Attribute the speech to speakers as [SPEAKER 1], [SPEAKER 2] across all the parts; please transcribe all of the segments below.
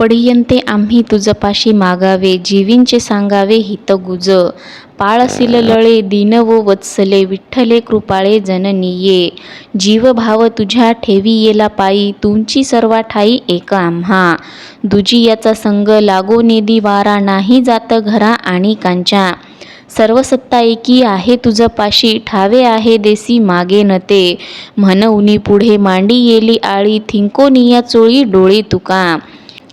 [SPEAKER 1] पडियंते आम्ही तुझपाशी मागावे जीवींचे सांगावे हितगुज पाळसील लळे दीन व वत्सले विठ्ठले कृपाळे जननीये जीवभाव तुझ्या ठेवी येला पायी तुमची सर्वा ठाई एक आम्हा. दुजी याचा संग लागो नेदी वारा नाही जात घरा आणि कांच्या सर्व सत्ता एकी आहे तुझ पाशी ठावे आहे देसी मागे नते. म्हणउनी पुढे मांडी येली आळी थिंकोनिया चोळी डोळी तुका.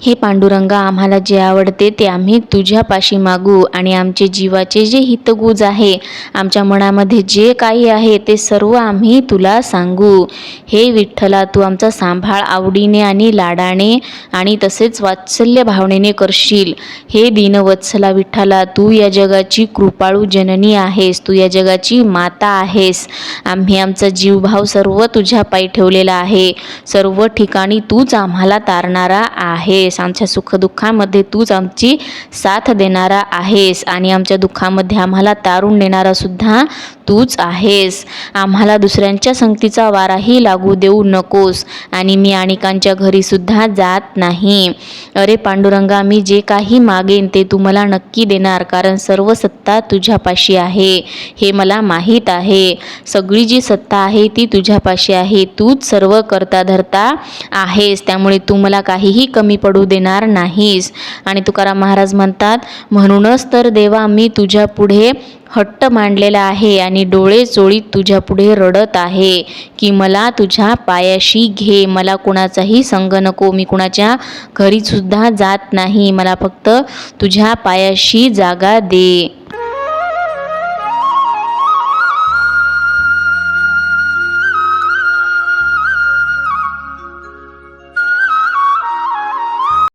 [SPEAKER 1] हे पांडुरंगा आम्हाला जे आवडते ते आम्ही तुझ्यापाशी मागू आणि आमचे जीवाचे जे हितगुज आहे आमच्या मनामध्ये जे काही आहे ते सर्व आम्ही तुला सांगू. हे विठ्ठला तू आमचा सांभाळ आवडीने आणि लाडाने आणि तसेच वात्सल्य भावनेने करशील. हे दीनवत्सला विठ्ठला तू या जगाची कृपाळू जननी आहेस तू या जगाची माता आहेस. आम्ही आमचा जीवभाव सर्व तुझ्या पायी ठेवलेला आहे. सर्व ठिकाणी तूच आम्हाला तारणारा आहेस. आमच्या सुखदुःखामध्ये तूच आमची साथ देणारा आहेस. आणि आमच्या दुःखामध्ये आम्हाला तारून नेणारा सुद्धा तूच आहेस. आम्हाला दुसऱ्यांच्या संगतीचा वाराही लागू देऊ नकोस. आणि मी अनेकांच्या घरीसुद्धा जात नाही. अरे पांडुरंगा मी जे काही मागेन ते तू मला नक्की देणार कारण सर्व सत्ता तुझ्यापाशी आहे. हे मला माहीत आहे. सगळी जी सत्ता आहे ती तुझ्यापाशी आहे. तूच सर्व करता धरता आहेस. त्यामुळे तू मला काहीही कमी पडू पडू देणार नाहीस. आणि तुकाराम महाराज म्हणतात म्हणूनच तर देवा मी तुझ्या पुढे हट्ट मांडलेला आहे आणि डोळे चोळीत तुझ्या पुढे रडत आहे की मला तुझ्या पायाशी घे. मला कुणाचाही संग नको. मी कुणाच्या घरीसुद्धा जात नाही. मला फक्त तुझ्या पायाशी जागा दे.